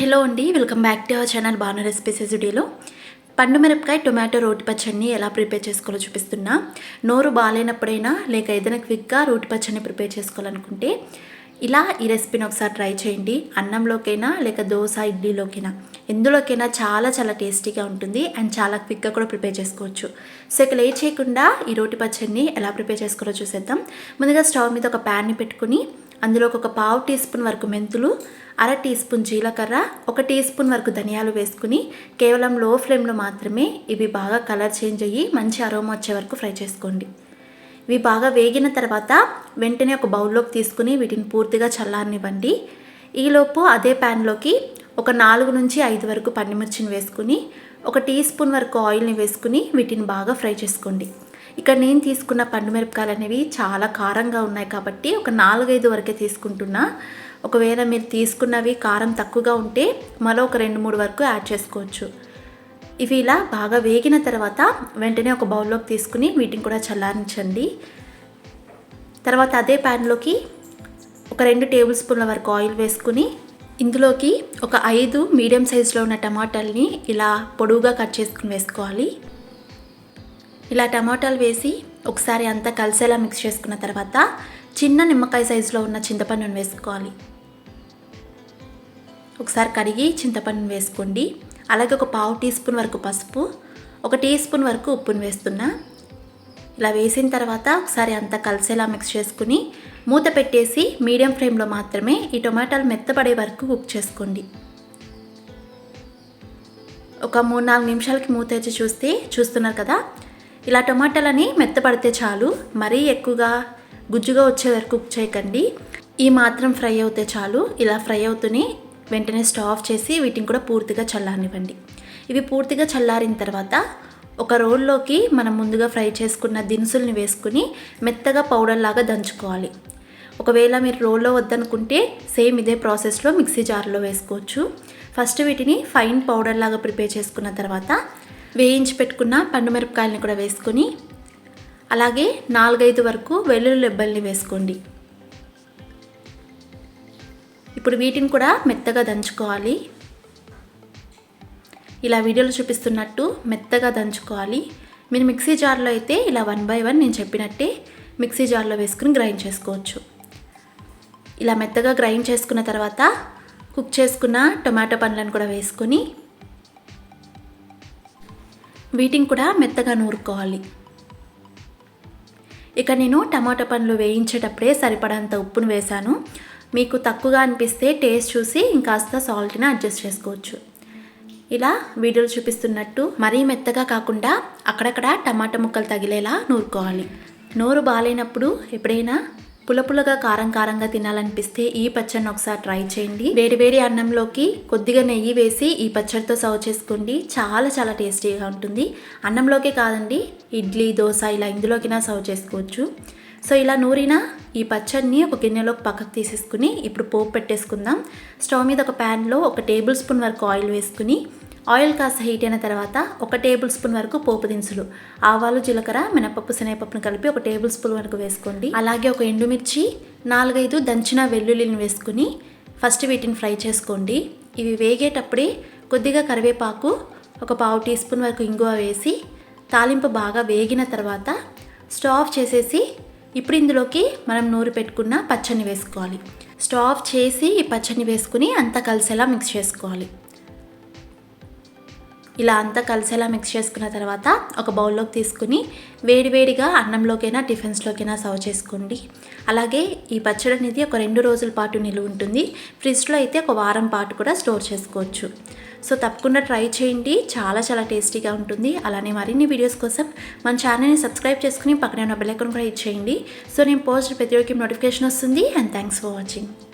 Hello అండి welcome back to our channel Banu recipes వీడియోలో పండు మిరపకాయ టొమాటో రోటి పచ్చడిని ఎలా ప్రిపేర్ చేసుకోవాలో చూపిస్తున్నా. నోరు బాగాలేనప్పుడైనా లేక ఏదైనా క్విక్గా రోటి పచ్చడిని ప్రిపేర్ చేసుకోవాలనుకుంటే ఇలా ఈ రెసిపీని ఒకసారి ట్రై చేయండి. అన్నంలోకైనా లేక దోశ ఇడ్లీలోకైనా. ఎందులోకైనా చాలా చాలా టేస్టీగా ఉంటుంది అండ్ చాలా క్విక్గా కూడా ప్రిపేర్ చేసుకోవచ్చు. సో ఇక లేట్ చేయకుండా ఈ రోటి పచ్చడిని ఎలా ప్రిపేర్ చేసుకోవాలో చూసేద్దాం. ముందుగా స్టవ్ మీద ఒక ప్యాన్ని పెట్టుకుని అందులోకి ఒక పావు టీ స్పూన్ వరకు మెంతులు అర టీ స్పూన్ జీలకర్ర ఒక టీ స్పూన్ వరకు ధనియాలు వేసుకుని కేవలం లో ఫ్లేమ్లో మాత్రమే ఇవి బాగా కలర్ చేంజ్ అయ్యి మంచి అరోమా వచ్చే వరకు ఫ్రై చేసుకోండి. ఇవి బాగా వేగిన తర్వాత వెంటనే ఒక బౌల్లోకి తీసుకుని వీటిని పూర్తిగా చల్లారనివ్వండి. ఈలోపు అదే ప్యాన్లోకి ఒక నాలుగు నుంచి ఐదు వరకు పండిమిర్చిని వేసుకుని ఒక టీ స్పూన్ వరకు ఆయిల్ని వేసుకుని వీటిని బాగా ఫ్రై చేసుకోండి. ఇక్కడ నేను తీసుకున్న పండు మిరపకాయలు అనేవి చాలా కారంగా ఉన్నాయి కాబట్టి ఒక నాలుగైదు వరకే తీసుకుంటున్నా. ఒకవేళ మీరు తీసుకున్నవి కారం తక్కువగా ఉంటే మరో ఒక రెండు మూడు వరకు యాడ్ చేసుకోవచ్చు. ఇవి ఇలా బాగా వేగిన తర్వాత వెంటనే ఒక బౌల్లోకి తీసుకుని వీటిని కూడా చల్లారించండి. తర్వాత అదే ప్యాన్లోకి ఒక రెండు టేబుల్ స్పూన్ల వరకు ఆయిల్ వేసుకుని ఇందులోకి ఒక ఐదు మీడియం సైజులో ఉన్న టమాటాలని ఇలా పొడవుగా కట్ చేసుకుని వేసుకోవాలి. ఇలా టమాటాలు వేసి ఒకసారి అంతా కలిసేలా మిక్స్ చేసుకున్న తర్వాత చిన్న నిమ్మకాయ సైజులో ఉన్న చింతపండును వేసుకోవాలి. ఒకసారి కడిగి చింతపండును వేసుకోండి. అలాగే ఒక పావు టీ స్పూన్ వరకు పసుపు ఒక టీ స్పూన్ వరకు ఉప్పును వేస్తున్నా. ఇలా వేసిన తర్వాత ఒకసారి అంతా కలిసేలా మిక్స్ చేసుకుని మూత పెట్టేసి మీడియం ఫ్లేమ్లో మాత్రమే ఈ టొమాటాలు మెత్తపడే వరకు కుక్ చేసుకోండి. ఒక మూడు నాలుగు నిమిషాలకి మూత వచ్చి చూస్తే చూస్తున్నారు కదా? ఇలా టొమాటాలని మెత్తపడితే చాలు మరీ ఎక్కువగా గుజ్జుగా వచ్చే వరకు కుక్ చేయకండి. ఈ మాత్రం ఫ్రై అవుతే చాలు. ఇలా ఫ్రై అవుతూనే వెంటనే స్టవ్ ఆఫ్ చేసి వీటిని కూడా పూర్తిగా చల్లారనివ్వండి. ఇవి పూర్తిగా చల్లారిన తర్వాత ఒక రోల్లోకి మనం ముందుగా ఫ్రై చేసుకున్న దినుసుల్ని వేసుకుని మెత్తగా పౌడర్ లాగా దంచుకోవాలి. ఒకవేళ మీరు రోల్లో వద్దనుకుంటే సేమ్ ఇదే ప్రాసెస్లో మిక్సీ జార్లో వేసుకోవచ్చు. ఫస్ట్ వీటిని ఫైన్ పౌడర్ లాగా ప్రిపేర్ చేసుకున్న తర్వాత వేయించి పెట్టుకున్న పండు మిరపకాయలని కూడా వేసుకొని అలాగే నాలుగైదు వరకు వెల్లుల్లి లెబ్బల్ని వేసుకోండి. ఇప్పుడు వీటిని కూడా మెత్తగా దంచుకోవాలి. ఇలా వీడియోలో చూపిస్తున్నట్టు మెత్తగా దంచుకోవాలి. మీరు మిక్సీ జార్లో అయితే ఇలా వన్ బై వన్ నేను చెప్పినట్టే మిక్సీ జార్లో వేసుకుని గ్రైండ్ చేసుకోవచ్చు. ఇలా మెత్తగా గ్రైండ్ చేసుకున్న తర్వాత కుక్ చేసుకున్న టొమాటో పండ్లను కూడా వేసుకొని వీటిని కూడా మెత్తగా నూరుకోవాలి. ఇక నేను టమాటా పండ్లు వేయించేటప్పుడే సరిపడంత ఉప్పును వేశాను. మీకు తక్కువగా అనిపిస్తే టేస్ట్ చూసి ఇంకాస్త సాల్ట్ని అడ్జస్ట్ చేసుకోవచ్చు. ఇలా వీడియోలు చూపిస్తున్నట్టు మరీ మెత్తగా కాకుండా అక్కడక్కడ టమాటా ముక్కలు తగిలేలా నూరుకోవాలి. నోరు బాగాలేనప్పుడు ఎప్పుడైనా పులపులగా కారం కారంగా తినాలనిపిస్తే ఈ పచ్చడిని ఒకసారి ట్రై చేయండి. వేడి వేడి అన్నంలోకి కొద్దిగా నెయ్యి వేసి ఈ పచ్చడితో సర్వ్ చేసుకోండి. చాలా చాలా టేస్టీగా ఉంటుంది. అన్నంలోకే కాదండి ఇడ్లీ దోశ ఇలా ఇందులోకినా సర్వ్ చేసుకోవచ్చు. సో ఇలా నూరిన ఈ పచ్చడిని ఒక గిన్నెలోకి పక్కకు తీసేసుకుని ఇప్పుడు పోపు పెట్టేసుకుందాం. స్టవ్ మీద ఒక ప్యాన్లో ఒక టేబుల్ స్పూన్ వరకు ఆయిల్ వేసుకుని ఆయిల్ కాస్త హీట్ అయిన తర్వాత ఒక టేబుల్ స్పూన్ వరకు పోపు దినుసులు ఆవాలు జీలకర్ర మినపప్పు శనగపప్పును కలిపి ఒక టేబుల్ స్పూన్ వరకు వేసుకోండి. అలాగే ఒక ఎండుమిర్చి నాలుగైదు దంచిన వెల్లుల్లిని వేసుకుని ఫస్ట్ వీటిని ఫ్రై చేసుకోండి. ఇవి వేగేటప్పుడే కొద్దిగా కరివేపాకు ఒక పావు టీ స్పూన్ వరకు ఇంగువ వేసి తాలింపు బాగా వేగిన తర్వాత స్టవ్ ఆఫ్ చేసేసి ఇప్పుడు ఇందులోకి మనం నూరు పెట్టుకున్న పచ్చని వేసుకోవాలి. స్టవ్ ఆఫ్ చేసి ఈ పచ్చని వేసుకుని అంతా కలిసేలా మిక్స్ చేసుకోవాలి. ఇలా అంతా కలిసేలా మిక్స్ చేసుకున్న తర్వాత ఒక బౌల్లోకి తీసుకుని వేడివేడిగా అన్నంలోకైనా టిఫిన్స్లోకైనా సర్వ్ చేసుకోండి. అలాగే ఈ పచ్చడి అనేది ఒక రెండు రోజుల పాటు నిలువ ఉంటుంది. ఫ్రిడ్జ్లో అయితే ఒక వారం పాటు కూడా స్టోర్ చేసుకోవచ్చు. సో తప్పకుండా ట్రై చేయండి. చాలా చాలా టేస్టీగా ఉంటుంది. అలానే మరిన్ని వీడియోస్ కోసం మన ఛానల్ని సబ్స్క్రైబ్ చేసుకుని పక్కనే ఉన్న బెల్ కూడా ఇచ్చేయండి సో నేను పోస్ట్ ప్రతి ఒక్కరికి నోటిఫికేషన్ వస్తుంది. And thanks for watching